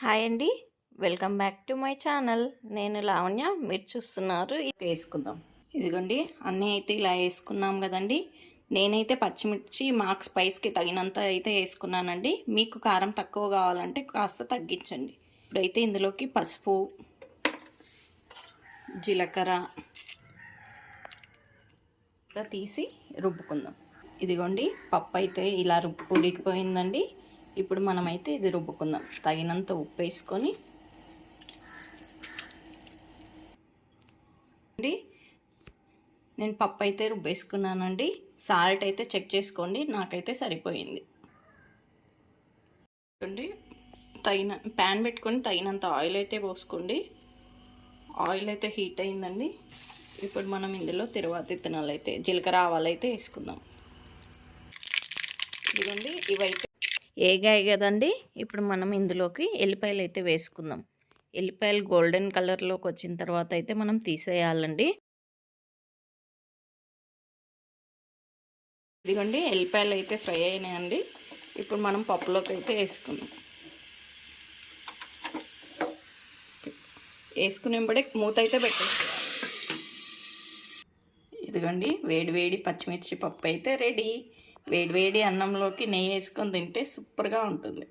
Hi అండి. Welcome back to my channel. నేను లావణ్య. మీరు చూస్తున్నారు ఇది వేసుకుందాం. ఇదిగోండి అన్నీ అయితే ఇలా వేసుకున్నాం కదండి. నేనైతే పచ్చిమిర్చి మాకు స్పైస్కి తగినంత అయితే వేసుకున్నానండి. మీకు కారం తక్కువ కావాలంటే కాస్త తగ్గించండి. ఇప్పుడైతే ఇందులోకి పసుపు జీలకర్ర తీసి రుబ్బుకుందాం. ఇదిగోండి పప్పు అయితే ఇలా రుబ్బు ఉడికిపోయిందండి. ఇప్పుడు మనమైతే ఇది రుబ్బుకుందాం. తగినంత ఉప్పు వేసుకొని అండి. నేను పప్పు అయితే రుబ్బేసుకున్నానండి. సాల్ట్ అయితే చెక్ చేసుకోండి. నాకైతే సరిపోయింది. తగిన ప్యాన్ పెట్టుకొని తగినంత ఆయిల్ అయితే పోసుకోండి. ఆయిల్ అయితే హీట్ అయిందండి. ఇప్పుడు మనం ఇందులో తిరువాత విత్తనాలు అయితే జీలకర్ర ఆవాలు అయితే వేసుకుందాం. ఇదిగోండి ఇవైతే ఏగాయి కదండి. ఇప్పుడు మనం ఇందులోకి ఎల్లిపాయలు అయితే వేసుకుందాం. ఎల్లిపాయలు గోల్డెన్ కలర్లోకి వచ్చిన తర్వాత అయితే మనం తీసేయాలండి. ఇదిగోండి ఎల్లిపాయలు అయితే ఫ్రై అయినాయండి. ఇప్పుడు మనం పప్పులోకి అయితే వేసుకుందాం. వేసుకునేబడే మూత అయితే పెట్టేసుకోవాలి ఇదిగోండి వేడి వేడి పచ్చిమిర్చి పప్పు అయితే రెడీ. వేడి వేడి అన్నంలోకి నెయ్యి వేసుకొని తింటే సూపర్గా ఉంటుంది.